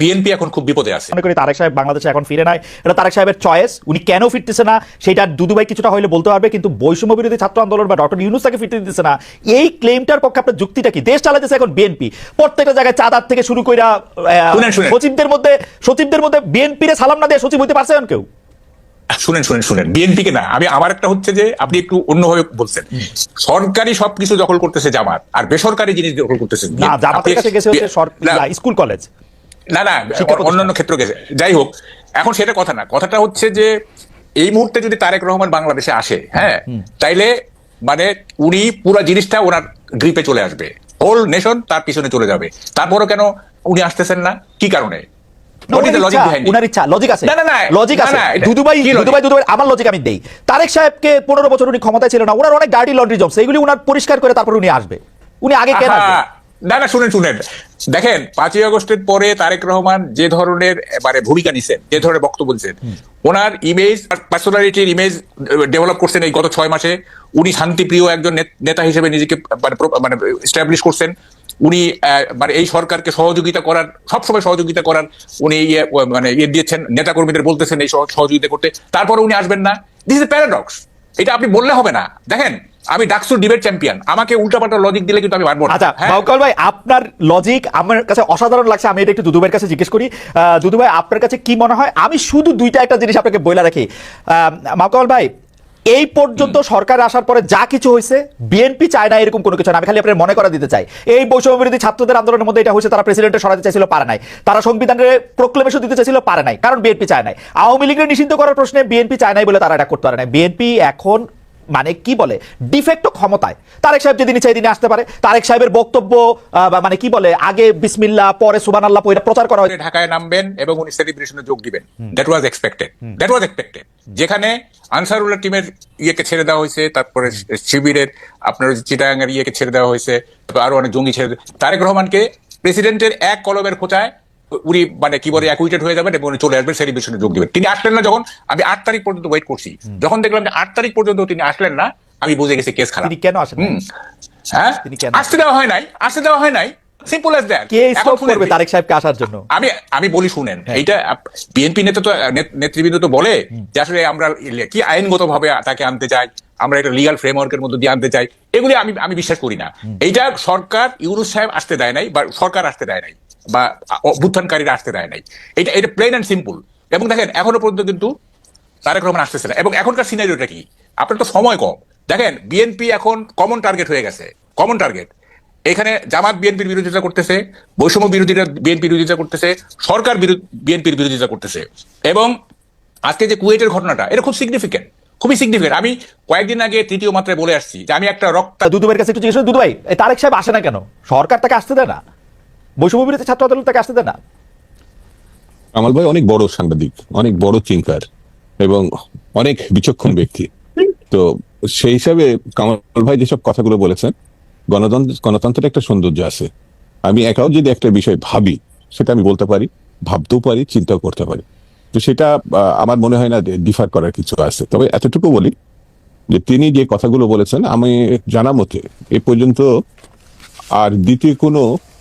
BNP এখন খুব বিপদে আছে। মনে করি তারেক সাহেব বাংলাদেশে এখন ফিরে নাই। এটা তারেক সাহেবের চয়েস উনি কেন ফিরতেছে না সেটা দুদুভাই কিছুটা হলে বলতে পারবে কিন্তু বৈষম্য বিরোধী ছাত্র আন্দোলন বা ডক্টর ইউনুস তাকে ফিরতে দিতেছে না। এই ক্লেমটার পক্ষে আপনার যুক্তিটা কি? দেশ চালাতেছে এখন বিএনপি। প্রত্যেকটা জায়গায় চাঁদার থেকে শুরু করে। সচিবদের মধ্যে সচিবদের মধ্যে বিএনপি রে সালাম না দিয়ে সচিব হইতে পারছে কেউ? শুনেন শুনেন শুনেন। বিএনপি কে না আমি আমার একটা হচ্ছে যে আপনি একটু অন্যভাবে বলছেন। সরকারি সবকিছু দখল করতেছে জামাত আর বেসরকারি জিনিস দখল করতেছে না জামাতের কাছে গেছে স্কুল কলেজ। না না। অন্যান্য ক্ষেত্র গেছে। যাই হোক এখন সেটা কথা না কথাটা হচ্ছে যে এই মুহূর্তে যদি তারেক রহমান বাংলাদেশে আসে হ্যাঁ তাইলে মানে উনি পুরো জিনিসটা ওনার গ্রিপে চলে আসবে। হোল নেশন তার পিছনে চলে যাবে। তারপরও কেন উনি আসতেছেন না? কি কারণে? উনার ইচ্ছা, লজিক আছে। না, না, না, লজিক না, আছে। না, এটা- দুদুভাই কি logic? দুদুভাই দুদুভাই আমার লজিক আমি দেই। তারেক সাহেবকে পনেরো বছর উনি ক্ষমতায় ছিল না ওনার অনেক ডার্টি লন্ড্রি জবস এগুলি উনার পরিষ্কার করে তারপর উনি আসবে। উনি আগে কেন আসবে? না না শুনেন শুনেন। দেখেন পাঁচই আগস্টের পরে তারেক রহমান যে ধরনের মানে ভূমিকা নিছেন যে ধরনের বক্তব্য দিচ্ছেন ওনার ইমেজ পার্সোনালিটির ইমেজ ডেভেলপ করছেন এই গত ছয় মাসে। উনি শান্তিপ্রিয় একজন নেত- হিসেবে নিজেকে মানে pro- মানে করছেন। উনি মানে এই সরকারকে সহযোগিতা করার সবসময় সহযোগিতা করার উনি ইয়ে, মানে ইয়ে দিয়েছেন নেতাকর্মীদের বলতেছেন এই সহ- সহযোগিতা করতে। তারপরে উনি আসবেন না। দিস ইজ প্যারাডক্স এটা আপনি বললে হবে না। দেখেন আমি ডাকসুর ডিবেট চ্যাম্পিয়ন আমাকে উল্টাপাল্টা লজিক দিলে কিন্তু আমি পারব না। আচ্ছা হ্যাঁ? বাউকাল ভাই আপনার লজিক আমার কাছে অসাধারণ লাগছে আমি এটা একটু দুদুভাইয়ের কাছে জিজ্ঞেস করি। দুদু ভাই আপনার কাছে কি মনে হয়? আমি শুধু দুইটা একটা জিনিস আপনাকে বইলা রাখি। মাউকাল ভাই এই পর্যন্ত সরকার আসার পরে যা কিছু হয়েছে বিএনপি চায় না এরকম কোনো কিছু না। আমি খালি আপনার মনে করা দিতে চাই। এই বৈষম্য বিরোধী ছাত্রদের আন্দোলনের মধ্যে এটা হয়েছে তারা প্রেসিডেন্টের সরাতে চাইছিল পারে নাই। তারা সংবিধানের প্রোক্লেমেশন দিতে চাইছিল পারে নাই কারণ বিএনপি চায় নাই। আওয়ামী লীগের নিষিদ্ধ করার প্রশ্নে বিএনপি চায় নাই বলে তারা এটা করতে পারে নাই। বিএনপি এখন মানে কি বলে? ডিফেক্ট ক্ষমতায়। তারেক সাহেব যেদিন ইচ্ছা দিনে আসতে পারে তারেক সাহেবের বক্তব্য মানে কি বলে আগে বিসমিল্লা পরে সুবান আল্লাহ পরে প্রচার করা হয়। ঢাকায় নামবেন এবং উনি সেলিব্রেশনে যোগ দিবেন। That was expected that was expected যেখানে আনসারুল্লাহ টিমের ইয়েকে ছেড়ে দেওয়া হয়েছে তারপরে শিবিরের আপনার চিটাগাঙ্গের ইয়েকে ছেড়ে দেওয়া হয়েছে আরও অনেক জঙ্গি ছেড়ে তারেক রহমানকে প্রেসিডেন্টের এক কলমের খোঁচায় উনি মানে কি বলে অ্যাকুইটেড হয়ে যাবেন এবং উনি চলে আসবেন সেলিব্রেশনে যোগ দিবেন। তিনি আসলেন না যখন আমি আট তারিখ পর্যন্ত ওয়েট করছি। যখন দেখলাম যে আট তারিখ পর্যন্ত তিনি আসলেন না আমি বুঝে গেছি কেস খারাপ। কেন আসেন হ্যাঁ? আসতে দেওয়া হয় নাই আসতে দেওয়া হয় নাই। সিম্পল অ্যাজ দ্যাট কে স্টপ করবে তারেক সাহেবকে আসার জন্য? আমি আমি বলি শুনেন হ্যাঁ। এইটা বিএনপি নেতা তো নেতৃবৃন্দ তো বলে যে আসলে আমরা কি আইনগত ভাবে তাকে আনতে চাই? আমরা একটা লিগাল ফ্রেমওয়ার্কের মধ্যে দিয়ে আনতে চাই। এগুলি আমি আমি বিশ্বাস করি না। এইটা সরকার ইউনুস সাহেব আসতে দেয় নাই বা সরকার আসতে দেয় নাই। বা অভ্যুত্থানকারীরা আসতে দেয় নাই। এটা এটা প্লেন অ্যান্ড সিম্পল এবং দেখেন এখনও পর্যন্ত কিন্তু তারেক রহমান আসতেছে না। এবং এখনকার সিনারিওটা কি? আপনার তো সময় কম। দেখেন বিএনপি এখন কমন টার্গেট হয়ে গেছে। কমন টার্গেট এখানে জামাত বিএনপির বিরোধিতা করতেছে বৈষম্য বিরোধীরা বিএনপির বিরোধিতা করতেছে সরকার বিএনপির বিরোধিতা করতেছে। এবং আজকে যে কুয়েটের ঘটনাটা এটা খুব সিগনিফিকেন্ট খুবই সিগনিফিকেন্ট আমি কয়েকদিন আগে তৃতীয় মাত্রায় বলে আসছি যে আমি একটা রক্ত দুদুভাইয়ের কাছে একটু জিজ্ঞেস করি, দুদু তারেক সাহেব আসে না কেন? সরকার তাকে আসতে দেয় না? বৈষম্য বিরোধী ছাত্র আন্দোলন তাকে আসতে দেয় না? কামাল ভাই অনেক বড় সাংবাদিক, অনেক বড় চিন্তার এবং অনেক বিচক্ষণ ব্যক্তি। তো সেই হিসাবে কামাল ভাই যেসব কথাগুলো বলেছেন, গণতন্ত্র, গণতন্ত্রের একটা সৌন্দর্য আছে। আমি একাও যদি একটা বিষয় ভাবি, সেটা আমি বলতে পারি, ভাবতেও পারি, চিন্তাও করতে পারি। তো সেটা আমার মনে হয় না ডিফার করার কিছু আছে। তবে এতটুকু বলি যে তিনি যে কথাগুলো বলেছেন, আমি জানা মতে এ পর্যন্ত আর দ্বিতীয় কোনো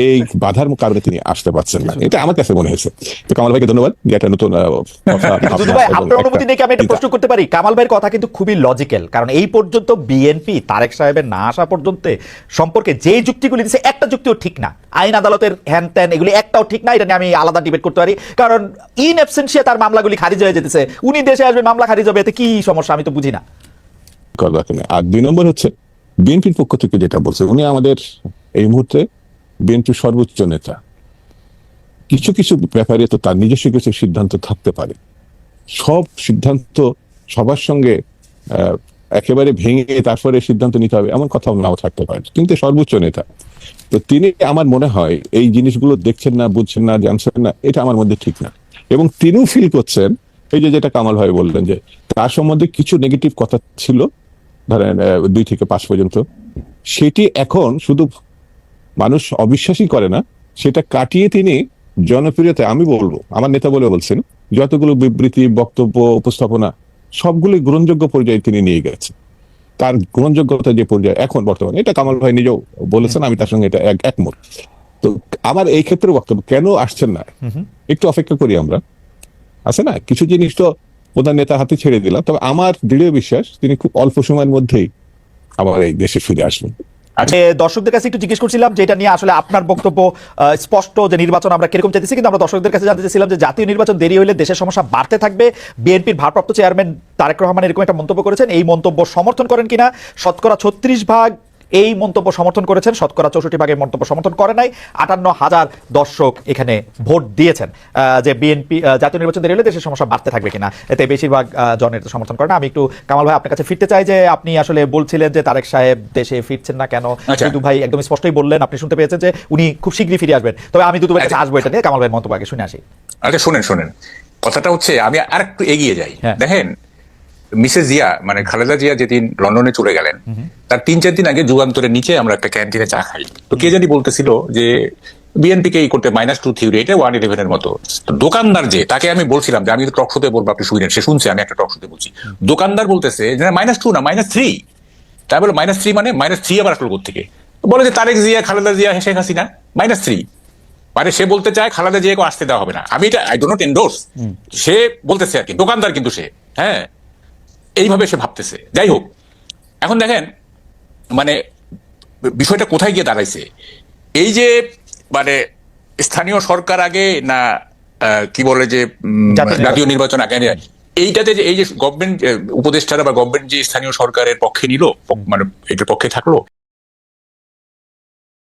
এই বাধার কারণে তিনি আসতে পারছেন না। এটা আমার কাছে মনে হয়েছে। তো কামাল ভাইকে ধন্যবাদ। যে একটা নতুন আপনার অনুমতি দেখে আমি একটা প্রশ্ন করতে পারি। কামাল ভাইয়ের কথা কিন্তু খুবই লজিক্যাল কারণ এই পর্যন্ত বিএনপি তারেক সাহেবের না আসা পর্যন্ত সম্পর্কে যে যুক্তিগুলি দিচ্ছে একটা যুক্তিও ঠিক না। আইন আদালতের হ্যান ত্যান এগুলি একটাও ঠিক না এটা নিয়ে আমি আলাদা ডিবেট করতে পারি। কারণ ইন অ্যাবসেন্সিয়া তার মামলাগুলি খারিজ হয়ে যেতেছে। উনি দেশে আসবে মামলা খারিজ হবে এতে কি সমস্যা আমি তো বুঝি না। আর দুই নম্বর হচ্ছে বিএনপির পক্ষ থেকে যেটা বলছে উনি আমাদের মুহূর্তে বিএনপির সর্বোচ্চ নেতা। কিছু কিছু ব্যাপারে তো তার নিজস্ব কিছু সিদ্ধান্ত থাকতে পারে। সব সিদ্ধান্ত সবার সঙ্গে একেবারে ভেঙে তারপরে সিদ্ধান্ত নিতে হবে এমন কথাও নাও থাকতে পারে। কিন্তু সর্বোচ্চ নেতা। তো তিনি আমার মনে হয় এই জিনিসগুলো দেখছেন না, বুঝছেন না, জানছেন না, এটা আমার মধ্যে ঠিক না। এবং তিনিও ফিল করছেন, এই যে যেটা কামাল ভাই বললেন যে তার সম্বন্ধে কিছু নেগেটিভ কথা ছিল, ধরেন দুই থেকে পাঁচ পর্যন্ত। সেটি এখন শুধু মানুষ অবিশ্বাসই করে না সেটা কাটিয়ে তিনি জনপ্রিয়তা আমি বলব আমার নেতা বলে বলছেন যতগুলো বিবৃতি বক্তব্য উপস্থাপনা সবগুলোই গ্রহণযোগ্য পর্যায়ে তিনি নিয়ে গেছেন। তার গ্রহণযোগ্যতা যে পর্যায়ে এখন বর্তমানে এটা কামাল ভাই নিজেও বলেছেন আমি তার সঙ্গে এটা এক- একমত। তো আমার এই ক্ষেত্রে বক্তব্য কেন আসছেন না? একটু অপেক্ষা করি আমরা। আছে না? কিছু জিনিস তো প্রধান নেতা হাতে ছেড়ে দিলাম তবে আমার দৃঢ় বিশ্বাস তিনি খুব অল্প সময়ের মধ্যেই আবার এই দেশে ফিরে আসবেন। যে দর্শকদের কাছে একটু জিজ্ঞেস করছিলাম যে এটা নিয়ে আসলে আপনার বক্তব্য স্পষ্ট যে নির্বাচন আমরা কীরকম চাইতেছি, কিন্তু আমরা দর্শকদের কাছে জানতে চাইছিলাম যে জাতীয় নির্বাচন দেরি হলে দেশের সমস্যা বাড়তে থাকবে। বিএনপির ভারপ্রাপ্ত চেয়ারম্যান তারেক রহমান এরকম একটা মন্তব্য করেছেন। এই মন্তব্য সমর্থন করেন কিনা? শতকরা ছত্রিশ ভাগ এই মন্তব্য সমর্থন করেছেন। শতকরা চৌষট্টি ভাগের মন্তব্য সমর্থন করে নাই। আটান্ন হাজার দর্শক এখানে ভোট দিয়েছেন। যে বিএনপি জাতীয় নির্বাচন দেরি হলে দেশের সমস্যা বাড়তে থাকবে কিনা এতে বেশিরভাগ জনের সমর্থন করে না। আমি একটু কামাল ভাই আপনার কাছে ফিরতে চাই যে আপনি আসলে বলছিলেন যে তারেক সাহেব দেশে ফিরছেন না কেন? আচ্ছা। দুদু ভাই একদম স্পষ্টই বললেন আপনি শুনতে পেয়েছেন যে উনি খুব শীঘ্রই ফিরে আসবেন। তবে আমি দুদু ভাইয়ের কাছে আসব এটা নিয়ে। কামাল ভাইয়ের মন্তব্য আগে শুনে আসি। আচ্ছা শোনেন শোনেন। কথাটা হচ্ছে আমি আর একটু এগিয়ে যাই। হ্যাঁ। দেখেন মিসেস জিয়া মানে খালেদা জিয়া যেদিন লন্ডনে চলে গেলেন তার তিন চার দিন আগে যুগান্তরের নিচে আমরা একটা ক্যান্টিনে চা খাই। তো কে জানি বলতেছিল যে বিএনপি কে এই করতে মাইনাস টু থিওরি এটা ওয়ান ইলেভেনের মতো। তো দোকানদার যে তাকে আমি বলছিলাম যে আমি টক শোতে বলব আপনি শুনেন সে শুনছে আমি একটা টক শোতে বলছি। দোকানদার বলতেছে যে মাইনাস টু না মাইনাস থ্রি তাই বলে মাইনাস থ্রি মানে মাইনাস থ্রি আবার আসলো থেকে বলে যে তারেক জিয়া খালেদা জিয়া শেখ হাসিনা মাইনাস থ্রি মানে সে বলতে চায় খালেদা জিয়াকে আসতে দেওয়া হবে না। আমি এটা আই ডো নট এন্ডোর্স সে বলতেছে আর কি দোকানদার কিন্তু সে হ্যাঁ। এইভাবে সে ভাবতেছে। যাই হোক এখন দেখেন মানে বিষয়টা কোথায় গিয়ে দাঁড়াইছে? এই যে মানে স্থানীয় সরকার আগে না কি বলে যে জাতীয় নির্বাচন। আগে এইটাতে যে এই যে গভর্নমেন্ট উপদেষ্টারা বা গভর্নমেন্ট যে স্থানীয় সরকারের পক্ষে নিল মানে এটার পক্ষে থাকল